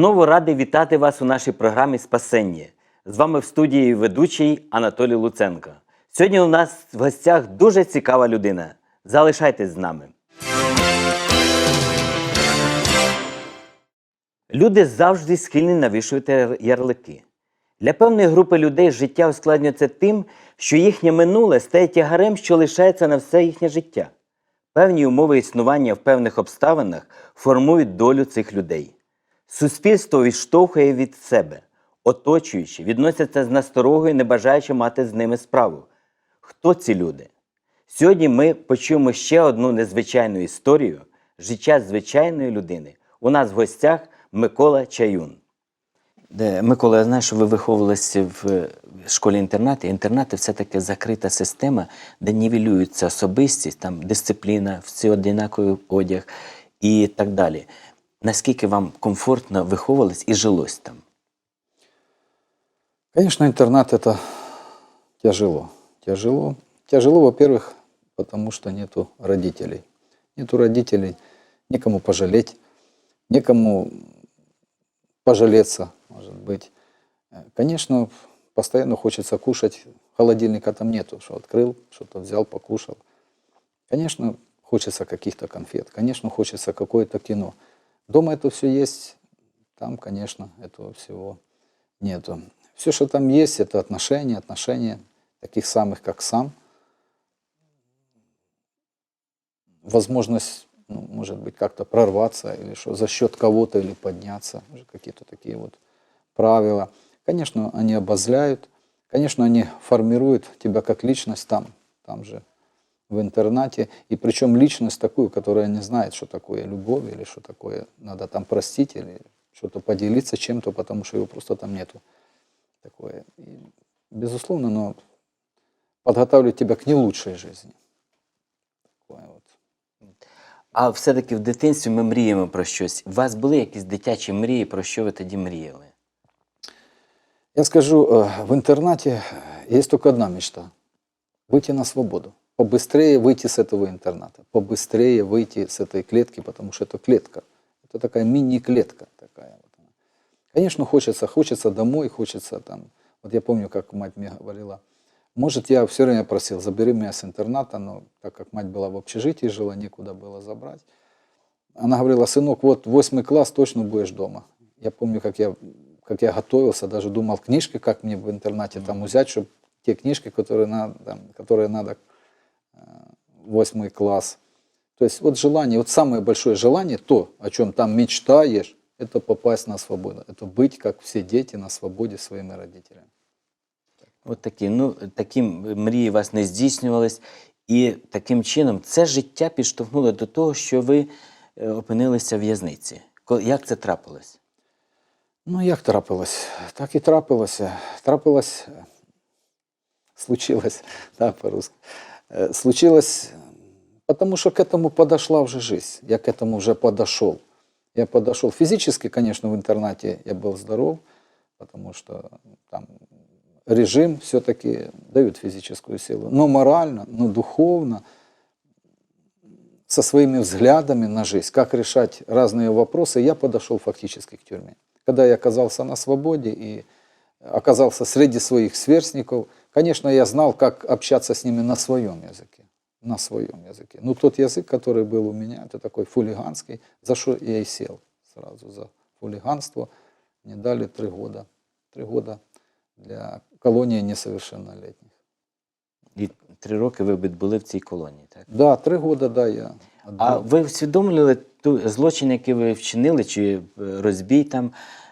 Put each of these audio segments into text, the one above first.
Знову радий вітати вас у нашій програмі Спасення. З вами в студії ведучий Анатолій Луценко. Сьогодні у нас в гостях дуже цікава людина. Залишайтесь з нами. Люди завжди схильні навішувати ярлики. Для певної групи людей життя ускладнюється тим, що їхнє минуле стає тягарем, що лишається на все їхнє життя. Певні умови існування в певних обставинах формують долю цих людей. Суспільство відштовхує від себе, оточуючи, відносяться з насторогою, не бажаючи мати з ними справу. Хто ці люди? Сьогодні ми почуємо ще одну незвичайну історію життя звичайної людини. У нас в гостях Микола Чаюн. Микола, я знаю, що ви виховувалися в школі-інтернаті. Інтернати все-таки закрита система, де нівелюється особистість, там дисципліна, всі однаковий одяг і так далі. Наскільки вам комфортно виховувались і жилось там? Конечно, интернат это тяжело. Тяжело. Тяжело, во-первых, потому что нету родителей. Нету родителей, некому пожалеть, некому пожалеться, может быть. Э, Конечно, постоянно хочется кушать, холодильника там нету, что открыл, что-то взял, покушал. Конечно, хочется каких-то конфет, конечно, хочется какое-то кино. Дома это все есть, там, конечно, этого всего нету. Все, что там есть, это отношения, отношения таких самых, как сам. Возможность, ну, может быть, как-то прорваться или что, за счет кого-то или подняться. Какие-то такие вот правила. Конечно, они обозляют. Конечно, они формируют тебя как личность там, там же, в интернате. И причем личность такую, которая не знает, что такое любовь или что такое надо там простить или что-то поделиться чем-то, потому что его просто там нету. Такое. И, безусловно, но подготавливает тебя к не лучшей жизни. Такое вот. А все-таки в дитинстві ми мріємо про щось. У вас були якісь дитячі мрії, про що ви тоді мріяли? Я скажу, э, в интернате есть только одна мечта. Выйти на свободу. Побыстрее выйти с этого интерната. Побыстрее выйти с этой клетки, потому что это клетка. Это такая мини-клетка такая. Вот она. Конечно, хочется, хочется домой, хочется там. Вот я помню, как мать мне говорила, может, я все время просил, забери меня с интерната, но так как мать была в общежитии, жила, некуда было забрать. Она говорила, сынок, вот восьмой класс, точно будешь дома. Я помню, как я, как я готовился, даже думал книжки, как мне в интернате там взять, чтобы те книжки, которые надо, там, которые надо восьмой класс. То есть вот желание, вот самое большое желание, то, о чем там мечтаешь, это попасть на свободу. Это быть, как все дети, на свободе своими родителями. От такі, ну, такі мрії у вас не здійснювались. І таким чином це життя підштовхнуло до того, що ви е, опинилися в в'язниці. Ко- Як це трапилось? Ну, як трапилось? Так і трапилося. Трапилось, е, случилось, да, по-русски. Э, Случилось, потому что к этому подошла уже жизнь. Я к этому уже подошел. Я подошел. Физически, конечно, в интернате я был здоров, потому что там режим все-таки дает физическую силу. Но морально, но духовно, со своими взглядами на жизнь, как решать разные вопросы, я подошел фактически к тюрьме. Когда я оказался на свободе и оказался среди своих сверстников, конечно, я знал, как общаться с ними на своем языке. На своем языке. Но тот язык, который был у меня, это такой хулиганский, за что я и сел сразу за хулиганство. Мне дали три года. Три года для колонии несовершеннолетних. І три роки ви були в цій колонії, так? Да, три года, да, я. А отбыл. ви усвідомлювали ту злочин, який ви вчинили, чи е, розбій там,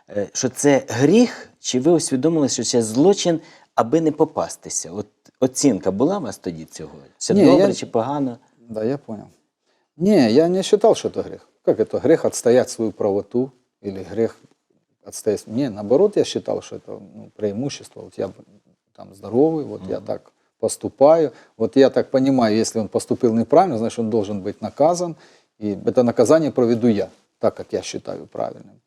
е, що це гріх, чи ви усвідомили, що це злочин, аби не попастися? От оцінка була у вас тоді цього? Все Ні, добре я- чи погано? Да, я понял. Не, я не считал, что это грех. Как это грех отстоять свою правоту или грех отстоять? Не, наоборот, я считал, что это ну, преимущество. Вот я там здоровый, вот я так поступаю. Вот я так понимаю, если он поступил неправильно, значит, он должен быть наказан. И это наказание проведу я, так как я считаю правильным.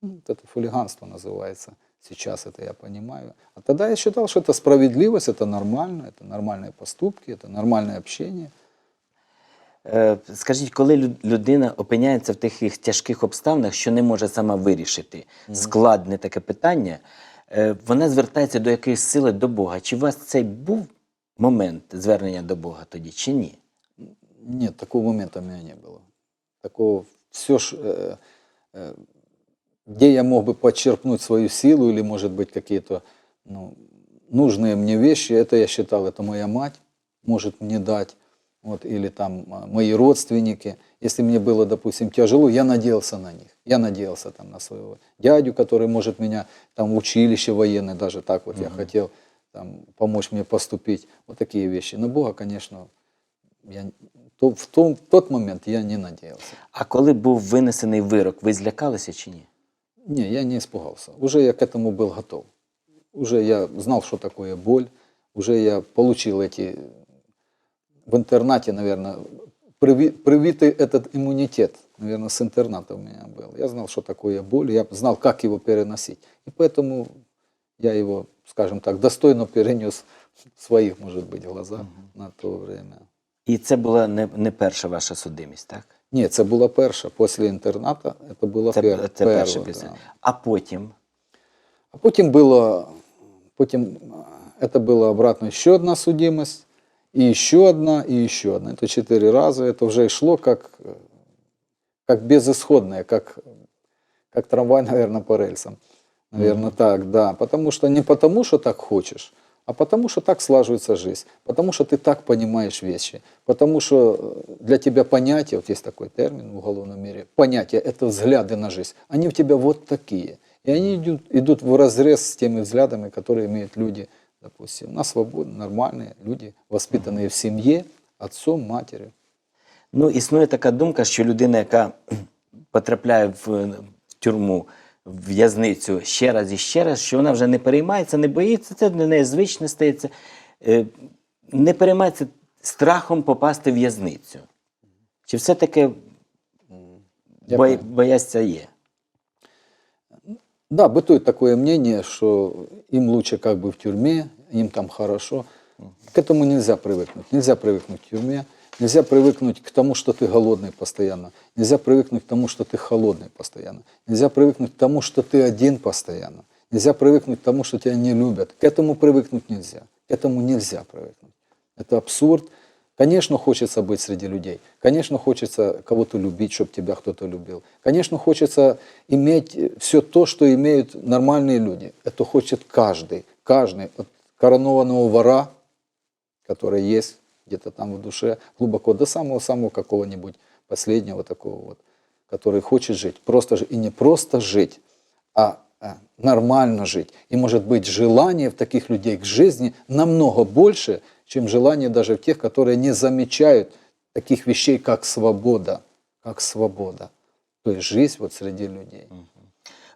Ну, вот это хулиганство называется. Сейчас это я понимаю. А тогда я считал, что это справедливость, это нормально, это нормальные поступки, это нормальное общение. Е, Скажіть, коли лю- людина опиняється в таких тяжких обставинах, що не може сама вирішити складне таке питання, е, вона звертається до якоїсь сили до Бога. Чи у вас цей був момент звернення до Бога тоді, чи ні? Нет, такого момента у меня не было. Такого все ж, э, э, где я мог бы подчерпнуть свою силу или, может быть, какие-то ну, нужные мне вещи, это я считал, это моя мать может мне дать, вот, или там а, мои родственники. Если мне было, допустим, тяжело, я надеялся на них. Я надеялся там на своего дядю, который может меня там училище военное, даже так вот я хотел там, помочь мне поступить. Вот такие вещи. На Бога, конечно, я, то, в, том, в тот момент я не надеялся. А коли був винесений вирок, ви злякалися чи ні? Не, я не испугался. Уже я к этому был готов. Уже я знал, что такое боль. Уже я получил эти... В интернате, наверное, приви- привитый этот иммунитет, наверное, с интерната у меня был. Я знал, что такое боль, я знал, как его переносить. И поэтому я его, скажем так, достойно перенес в своих, может быть, глазах на то время. І це була не, не перша ваша судимість, так? Ні, це була перша. Після інтерната це була Це, пер, це перше перша, після. да. А потім А потім було, потім а, це була обратно ще одна судимость, і ще одна, і ще одна. Це чотири рази. Це вже йшло як, е, як безысходное, как, как трамвай, наверное, по рельсам. Наверное, так, да. Потому что не потому, что так хочешь, а потому, что так слаживается жизнь. Потому, что ты так понимаешь вещи. Потому, что э, для тебя понятия, вот есть такой термин в уголовном мире, понятия – это взгляды на жизнь. Они у тебя вот такие. И они идут, идут в разрез с теми взглядами, которые имеют люди, допустим, на свободу, нормальные люди, воспитанные в семье, отцом, матерью. Ну, існує така думка, що людина, яка потрапляє в, в тюрму, в в'язницю ще раз і ще раз, що вона вже не переймається, не боїться, це для неї звичне стається, е, не переймається страхом попасти в в'язницю. Чи все-таки Я бо, понял. боязнь є? Да, бытует такое мнение, что им лучше как бы в тюрьме, им там хорошо. К этому нельзя привыкнуть. Нельзя привыкнуть к тюрьме, Нельзя привыкнуть к тому, что ты голодный постоянно, нельзя привыкнуть к тому, что ты холодный постоянно, нельзя привыкнуть к тому, что ты один постоянно, нельзя привыкнуть к тому, что тебя не любят. К этому привыкнуть нельзя. К этому нельзя привыкнуть. Это абсурд. Конечно, хочется быть среди людей. Конечно, хочется кого-то любить, чтобы тебя кто-то любил. Конечно, хочется иметь все то, что имеют нормальные люди. Это хочет каждый. Каждый. От коронованного вора, который есть где-то там в душе, глубоко, до самого-самого какого-нибудь последнего такого вот, который хочет жить. Просто. И не просто жить, а а, нормально жить. И может быть желание в таких людей к жизни намного больше, чем желание даже в тех, которые не замечают таких вещей, как свобода. Как свобода. То есть жизнь вот среди людей.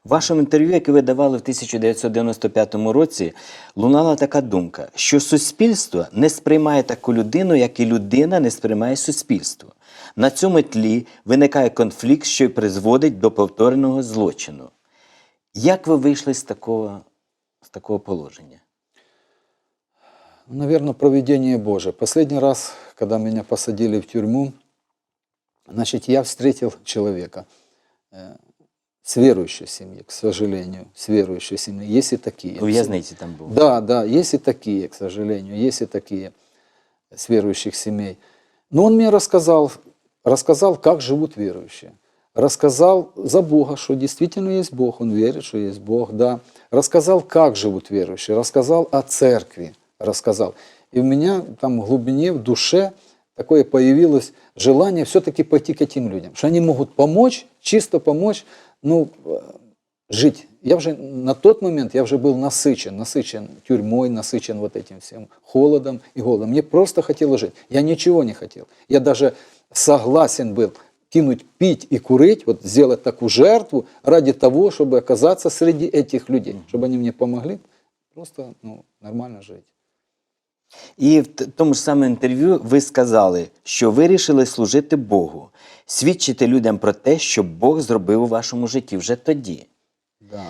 В вашому інтерв'ю, яке ви давали в 1995 році, лунала така думка, що суспільство не сприймає таку людину, як і людина не сприймає суспільство. На цьому тлі виникає конфлікт, що й призводить до повторного злочину. Як ви вийшли з такого, з такого положення? Наверное, проведение Божие. Последний раз, когда меня посадили в тюрьму, значит, я встретил человека э, с верующей семьи, к сожалению, с верующей семьи. Есть и такие. У в'язниці там був. Да, да, есть и такие, к сожалению, есть и такие с верующих семей. Но он мне рассказал, рассказал, как живут верующие. Рассказал за Бога, что действительно есть Бог, он верит, что есть Бог, да. Рассказал, как живут верующие, рассказал о церкви, рассказал. И у меня там в глубине, в душе такое появилось желание все-таки пойти к этим людям, что они могут помочь, чисто помочь, ну, э, жить. Я уже на тот момент я уже был насыщен, насыщен тюрьмой, насыщен вот этим всем холодом и голодом. Мне просто хотелось жить. Я ничего не хотел. Я даже согласен был кинуть пить и курить, вот сделать такую жертву ради того, чтобы оказаться среди этих людей, чтобы они мне помогли просто ну, нормально жить. І в тому ж самому інтерв'ю ви сказали, що вирішили служити Богу, свідчити людям про те, що Бог зробив у вашому житті вже тоді. Да.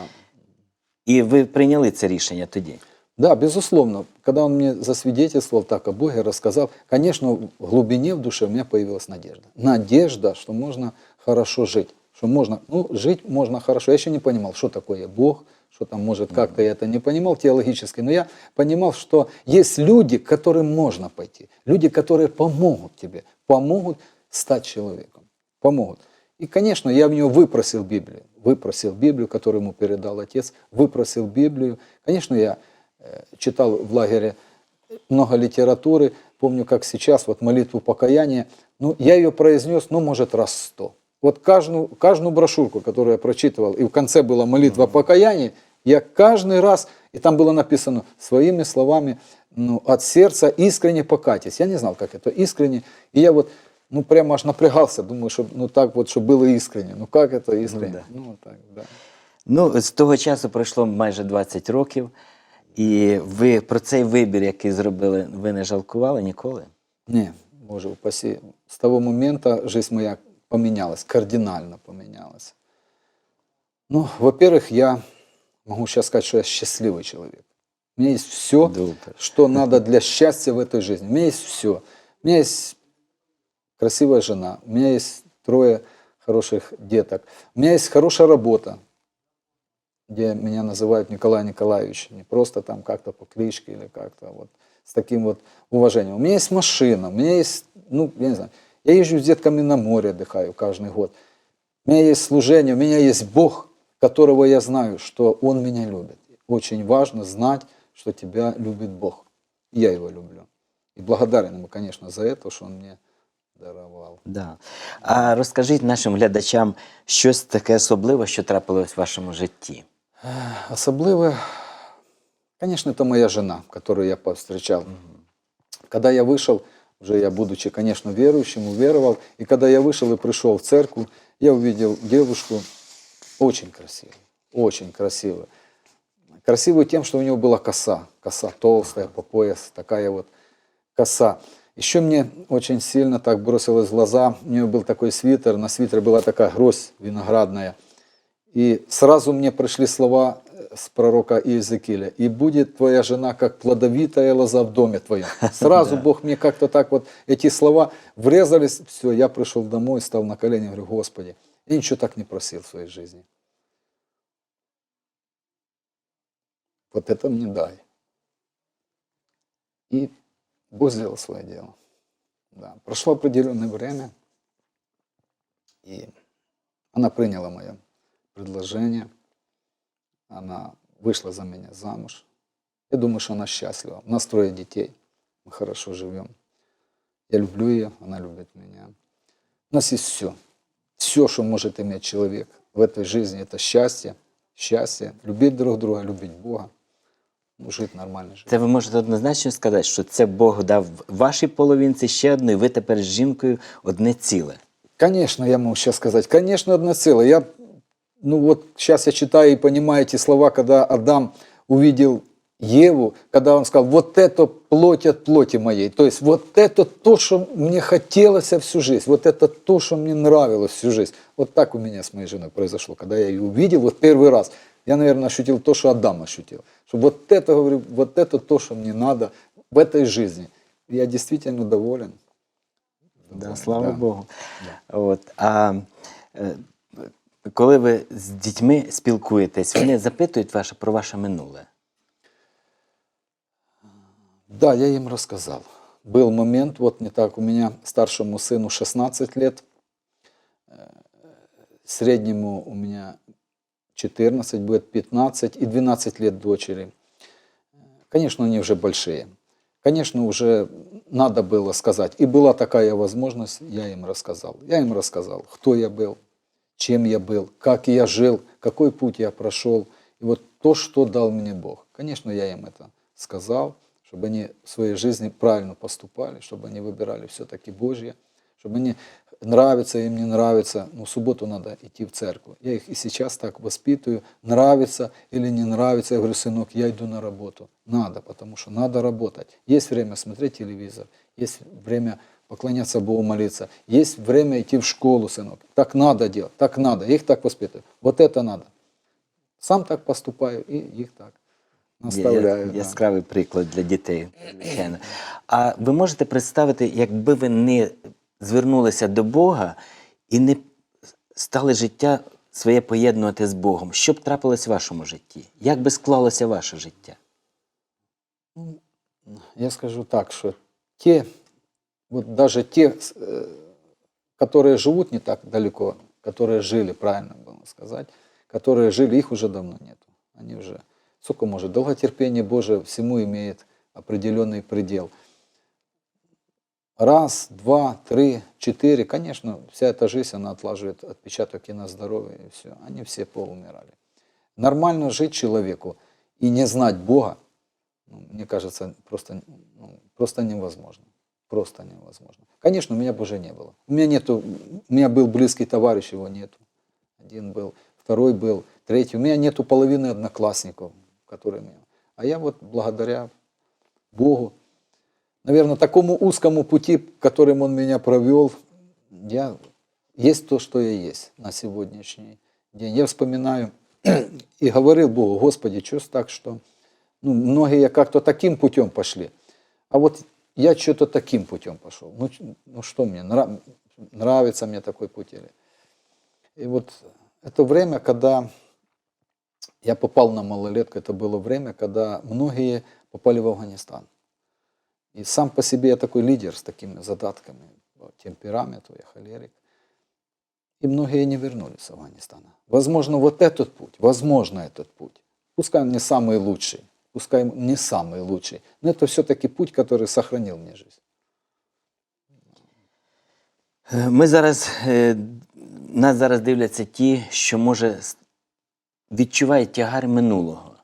І ви прийняли це рішення тоді. Да, безусловно. Когда он мне засвидетельствовал так о Боге, рассказал, конечно, в глубине в душе у меня появилась надежда. Надежда, что можно хорошо жить. Что можно, ну, жить можно хорошо. Я еще не понимал, что такое Бог, что там может как-то я это не понимал теологически, но я понимал, что есть люди, к которым можно пойти, люди, которые помогут тебе, помогут стать человеком, помогут. И, конечно, я в него выпросил Библию, выпросил Библию, которую ему передал отец, выпросил Библию. Конечно, я э, читал в лагере много литературы, помню, как сейчас, вот молитву покаяния, ну, я ее произнес, ну, может, раз сто. Вот каждую, каждую брошюрку, которую я прочитывал, и в конце была молитва покаяния, я каждый раз, и там было написано своими словами, ну, от сердца искренне покайтесь. Я не знал, как это искренне. И я вот, ну, прямо аж напрягался, думаю, что, ну, так вот, чтобы было искренне. Ну, как это искренне? да. Ну, так, да. Ну, з того часу пройшло майже 20 років, і ви про цей вибір, який зробили, ви не жалкували ніколи? Не, Боже упаси. С того момента жизнь моя поменялась, кардинально поменялась. Ну, во-первых, я могу сейчас сказать, что я счастливый человек. У меня есть все, Супер. что надо для счастья в этой жизни. У меня есть все. У меня есть красивая жена, у меня есть трое хороших деток, у меня есть хорошая работа, где меня называют Николай Николаевич, не просто там как-то по кличке или как-то вот с таким вот уважением. У меня есть машина, у меня есть, ну, я не знаю, я езжу с детками на море, отдыхаю каждый год. У меня есть служение, у меня есть Бог, которого я знаю, что Он меня любит. Очень важно знать, что тебя любит Бог. И я его люблю. И благодарен ему, конечно, за это, что он мне даровал. Да. А розкажіть нашим глядачам щось таке особливе, що трапилось в вашому житті. Особливо, конечно, это моя жена, которую я повстречал. Когда я вышел, уже я, будучи, конечно, верующим, уверовал, и когда я вышел и пришел в церковь, я увидел девушку очень красивую, очень красивую. Красивую тем, что у нее была коса, коса толстая по пояс, такая вот коса. Еще мне очень сильно так бросилось в глаза, у нее был такой свитер, на свитере была такая гроздь виноградная. И сразу мне пришли слова э, с пророка Иезекииля. «И будет твоя жена, как плодовитая лоза в доме твоем». Сразу Бог мне как-то так вот, эти слова врезались. Все, я пришел домой, стал на колени, говорю, Господи, я ничего так не просил в своей жизни. Вот это мне дай. И Бог сделал свое дело. Да. Прошло определенное время, и она приняла мое предложение. Она вышла за меня замуж. Я думаю, что она счастлива. У нас трое детей. Мы хорошо живем. Я люблю ее, она любит меня. У нас есть все. Все, что может иметь человек в этой жизни, это счастье. Счастье. Любить друг друга, любить Бога. Ну, жить нормально. Жить. Це ви можете однозначно сказати, що це Бог дав вашій половинці ще одну, і ви тепер з жінкою одне ціле. Конечно, я могу сейчас сказать. Конечно, одно целое. Я, ну вот сейчас я читаю и понимаю эти слова, когда Адам увидел Еву, когда он сказал, вот это плоть от плоти моей. То есть вот это то, что мне хотелось всю жизнь. Вот это то, что мне нравилось всю жизнь. Вот так у меня с моей женой произошло. Когда я ее увидел вот первый раз, я, наверное, ощутил то, что Адам ощутил. Что вот это, говорю, вот это то, что мне надо в этой жизни. Я действительно доволен. Да, Доволен, слава да. Богу. От, а е, коли ви з дітьми спілкуєтесь, вони запитують ваше про ваше минуле. Да, я им рассказал. Был момент, вот не так, у меня старшему сыну 16 лет, э, среднему у меня 14, будет 15 и 12 лет дочери. Конечно, они уже большие. Конечно, уже надо было сказать. И была такая возможность, я им рассказал. Я им рассказал, кто я был, чем я был, как я жил, какой путь я прошел. И вот то, что дал мне Бог. Конечно, я им это сказал, чтобы они в своей жизни правильно поступали, чтобы они выбирали все-таки Божье, чтобы они нравится им, не нравится, но в субботу надо идти в церковь. Я их и сейчас так воспитываю, нравится или не нравится. Я говорю, сынок, я иду на работу. Надо, потому что надо работать. Есть время смотреть телевизор, есть время поклоняться Богу, молиться, есть время идти в школу, сынок. Так надо делать, так надо. Я их так воспитываю. Вот это надо. Сам так поступаю и их так. Наставляю, Я- да. Яскравий приклад для дітей, звичайно. А ви можете представити, якби ви не звернулися до Бога і не стали життя своє поєднувати з Богом, що б трапилось в вашому житті? Як би склалося ваше життя? Я скажу так, что те, вот даже те, с- э, которые живут не так далеко, которые жили, правильно было сказать, которые жили, их уже давно нету. Они уже, сколько может, долготерпение Божие всему имеет определенный предел. Раз, два, три, четыре, конечно, вся эта жизнь, она отлаживает отпечаток и на здоровье, и все. Они все поумирали. Нормально жить человеку и не знать Бога, ну, мне кажется, просто, ну, просто невозможно. Просто невозможно. Конечно, у меня уже не было. У меня нету, у меня был близкий товарищ, его нету. Один был, второй был, третий. У меня нету половины одноклассников, которые меня. А я вот благодаря Богу, наверное, такому узкому пути, которым Он меня провел, я есть то, что я есть на сегодняшний день. Я вспоминаю и говорил Богу, Господи, что так, что ну, многие как-то таким путем пошли. А вот я что-то таким путем пошел. Ну, ну что мне, нрав- нравится мне такой путь или... И вот это время, когда я попал на малолетку, это было время, когда многие попали в Афганистан. И сам по себе я такой лидер с такими задатками, темпераменту, я холерик. И многие не вернулись с Афганистана. Возможно, вот этот путь, возможно, этот путь. Пускай он не самый лучший, пускай не самый лучший, но это все-таки путь, который сохранил мне жизнь. Ми зараз, нас зараз дивляться ті, що може відчувають тягар минулого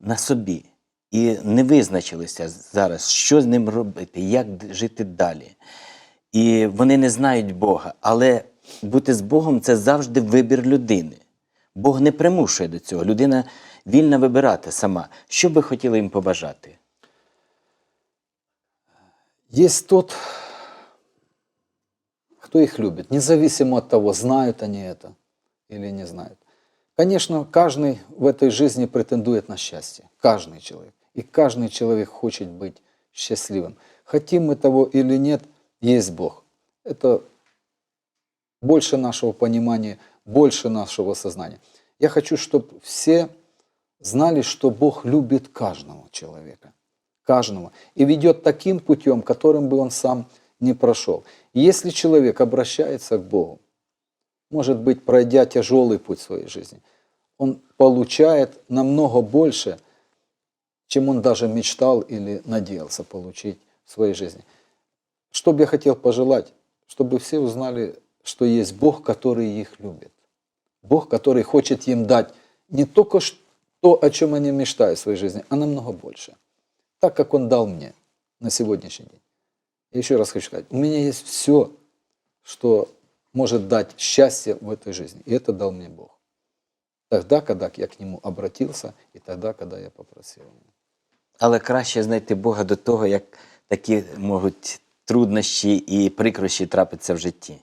на собі і не визначилися зараз, що з ним робити, як жити далі. І вони не знають Бога, але бути з Богом це завжди вибір людини. Бог не примушує до цього. Людина вільна вибирати сама. Що би хотіли їм побажати? Есть тот, кто их любит, независимо от того, знают они это или не знают. Конечно, каждый в этой жизни претендует на счастье. Каждый человек. И каждый человек хочет быть счастливым. Хотим мы того или нет, есть Бог. Это больше нашего понимания, больше нашего сознания. Я хочу, чтобы все знали, что Бог любит каждого человека. Каждого. И ведет таким путем, которым бы он сам не прошел. Если человек обращается к Богу, может быть, пройдя тяжелый путь своей жизни, он получает намного больше, чем он даже мечтал или надеялся получить в своей жизни. Что бы я хотел пожелать, чтобы все узнали, что есть Бог, который их любит. Бог, который хочет им дать не только то, о чем они мечтают в своей жизни, а намного больше. Так, как Он дал мне на сегодняшний день. Я еще раз хочу сказать, у меня есть все, что может дать счастье в этой жизни. И это дал мне Бог. Тогда, когда я к Нему обратился, и тогда, когда я попросил Его. Але краще знайти Бога до того, як такі можуть труднощі і прикрощі трапитися в житті.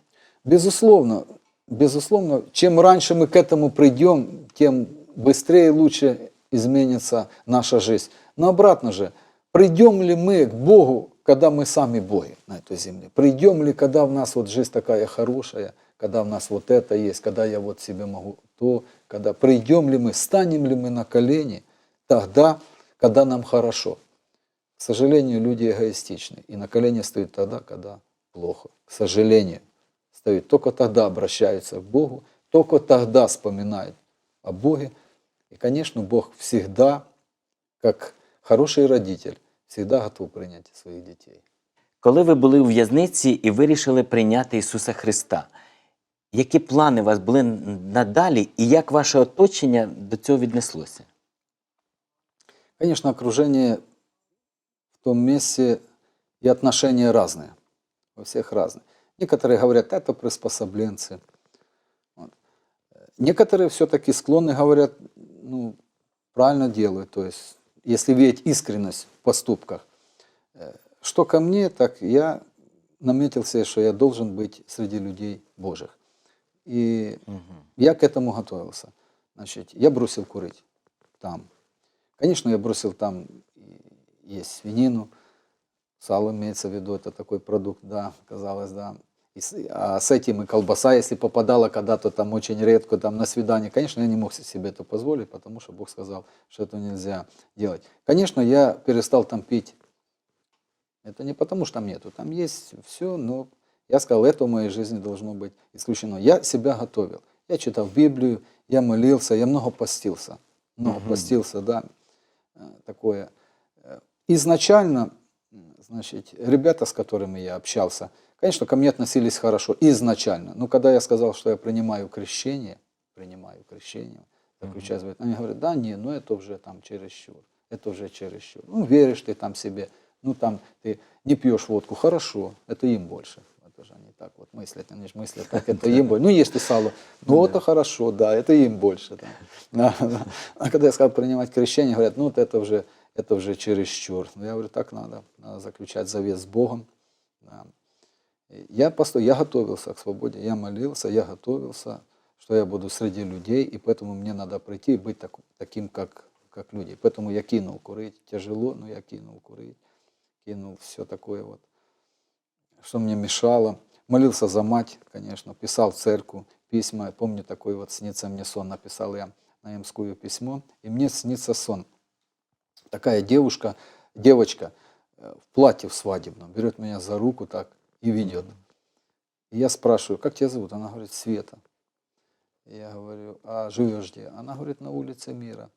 Безусловно, безусловно, чем раньше мы к этому придем, тем быстрее и лучше изменится наша жизнь. Но обратно же, придем ли мы к Богу, когда мы сами боги на этой земле? Придем ли, когда в нас вот жизнь такая хорошая, когда в нас вот это есть, когда я вот себе могу то, когда придем ли мы, станем ли мы на колени тогда, когда нам хорошо? К сожалению, люди эгоистичны. И на колени стоят тогда, когда плохо. К сожалению, стоят. Только тогда обращаются к Богу, только тогда вспоминают о Боге. И, конечно, Бог всегда, как хороший родитель, всегда готов принять своих детей. Коли ви були у в'язниці і вирішили прийняти Ісуса Христа, які плани у вас були надалі, і як ваше оточення до цього віднеслося? Конечно, окружение в том месте и отношения разные. У всех разные. Некоторые говорят, это приспособленцы. Вот. Некоторые все-таки склонны говорят, ну, правильно делают. То есть, если видеть искренность в поступках. Э, Что ко мне, так я наметил себе, что я должен быть среди людей Божьих. И я к этому готовился. Значит, я бросил курить там. Конечно, я бросил там есть свинину, сало имеется в виду, это такой продукт, да, казалось, да. А с этим и колбаса, если попадала когда-то там очень редко, там на свидание, конечно, я не мог себе это позволить, потому что Бог сказал, что это нельзя делать. Конечно, я перестал там пить. Это не потому, что там нету, там есть все, но я сказал, это в моей жизни должно быть исключено. Я себя готовил. Я читал Библию, я молился, я много постился. Много Мгм. постился, да, э, такое. Э, Изначально, значит, ребята, с которыми я общался, конечно, ко мне относились хорошо, изначально. Но когда я сказал, что я принимаю крещение, принимаю крещение, часть, говорят, они говорят, да, не, ну это уже там чересчур, это уже чересчур. Ну, веришь ты там себе, ну там ты не пьешь водку, хорошо, это им больше. Это же они так вот мыслят, они же мыслят так, это им больше. Ну, есть ты сало, ну это хорошо, да, это им больше. А когда я сказал принимать крещение, говорят, ну это уже, это уже чересчур. Ну, я говорю, так надо, надо заключать завет с Богом. Я, постой, я готовился к свободе, я молился, я готовился, что я буду среди людей, и поэтому мне надо прийти и быть так- таким, как, как люди. Поэтому я кинул курить. Тяжело, но я кинул курить. Кинул все такое вот, что мне мешало. Молился за мать, конечно, писал в церковь письма. Помню такой вот «Снится мне сон», написал я на Ямскую письмо. И мне снится сон. Такая девушка, девочка э, в платье в свадебном берет меня за руку так и ведет. И я спрашиваю, как тебя зовут? Она говорит, Света. Я говорю, а живешь где? Она говорит, на улице Мира.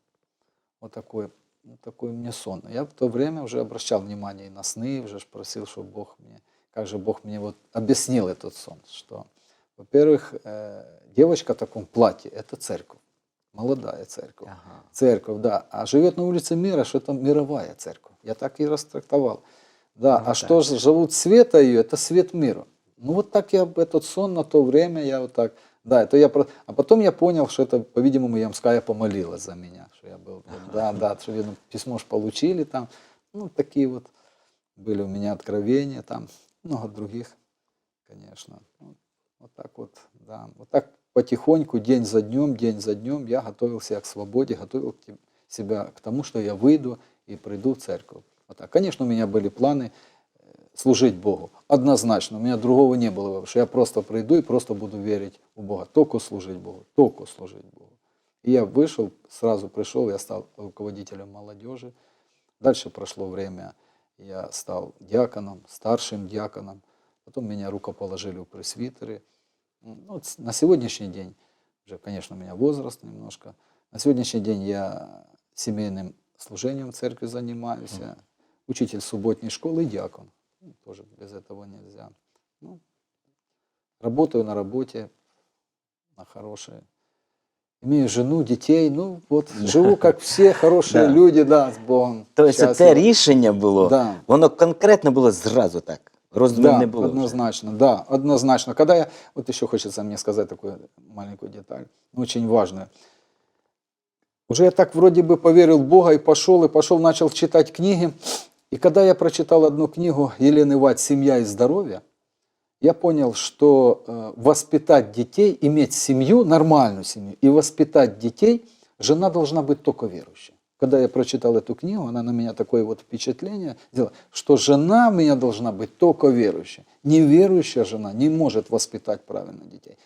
Вот такой, вот такой мне сон. Я в то время уже обращал внимание и на сны, уже просил, чтобы Бог мне, как же Бог мне вот объяснил этот сон, что, во-первых, э, девочка в таком платье – это церковь, молодая церковь. Ага. Церковь, да. А живет на улице Мира, что это мировая церковь. Я так и растрактовал. Да, Ну а да. что же живут света ее, это свет мира. Ну вот так я этот сон на то время, я вот так, да, это я, про- а потом я понял, что это, по-видимому, Ямская помолилась за меня, что я был, да, да, что видно, письмо ж получили там, ну такие вот были у меня откровения, там много других, конечно. Вот, вот так вот, да, вот так потихоньку, день за днем, день за днем я готовил себя к свободе, готовил себя к тому, что я выйду и приду в церковь. Вот так. Конечно, у меня были планы э, служить Богу. Однозначно, у меня другого не было, потому что я просто приду и просто буду верить в Бога. Только служить Богу, только служить Богу. И я вышел, сразу пришел, я стал руководителем молодежи. Дальше прошло время, я стал диаконом, старшим диаконом. Потом меня рукоположили в пресвитеры. Ну, на сегодняшний день, уже, конечно, у меня возраст немножко, на сегодняшний день я семейным служением в церкви занимаюсь, учитель субботней школы и диакон. Ну, Тоже без этого нельзя. Ну, работаю на работе, на хорошей. Имею жену, детей, ну вот живу как все хорошие Да. люди, да, с Богом. Тобто це рішення було, Да. воно конкретно було зразу так. Да, не було. вже. однозначно, да, однозначно. Когда я, вот еще хочется мне сказать такую маленькую деталь, очень важную. Уже я так вроде бы поверил в Бога и пошел, и пошел, начал читать книги. И когда я прочитал одну книгу Елены Вать «Семья и здоровье», я понял, что э, воспитать детей, иметь семью, нормальную семью, и воспитать детей, жена должна быть только верующей. Когда я прочитал эту книгу, она на меня такое вот впечатление сделала, что жена у меня должна быть только верующей. Неверующая жена не может воспитать правильно детей.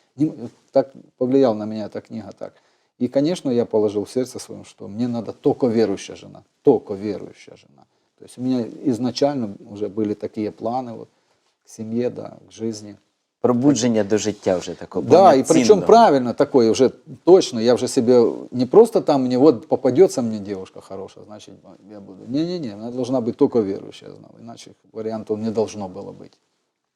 Так повлияла на меня эта книга так. И, конечно, я положил в сердце своем, что мне надо только верующая жена, только верующая жена. То есть у меня изначально уже были такие планы вот, к семье, да, к жизни. Пробудження до життя вже такого. Да, и причем правильно такое уже точно. Я уже себе не просто там мне вот попадется мне девушка хорошая, значит я буду. Не-не-не, она должна быть только верующая, я знал. Иначе вариантов не должно было быть.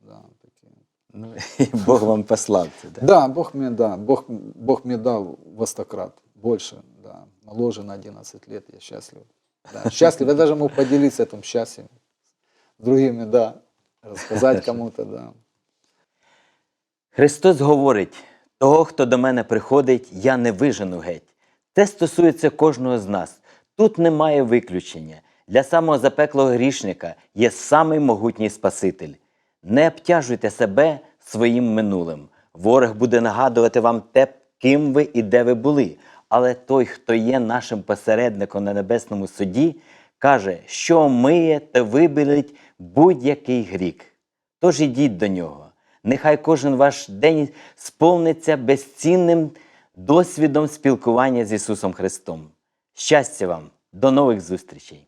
Да, такие. Ну, і Бог вам послав це. Да? да Бог мне, да, Бог, Бог мне дал востократ, больше, да, моложе на 11 лет, я счастлив. Да, счастлив, я даже мог поделиться этим счастьем с другими, да, рассказать кому-то, да. Христос говорить: того, хто до мене приходить, я не вижену геть. Це стосується кожного з нас. Тут немає виключення. Для самого запеклого грішника є самий могутній Спаситель. Не обтяжуйте себе своїм минулим. Ворог буде нагадувати вам те, ким ви і де ви були. Але той, хто є нашим посередником на небесному суді, каже, що миє та вибілить будь-який грік. Тож ідіть до нього. Нехай кожен ваш день сповниться безцінним досвідом спілкування з Ісусом Христом. Щастя вам! До нових зустрічей!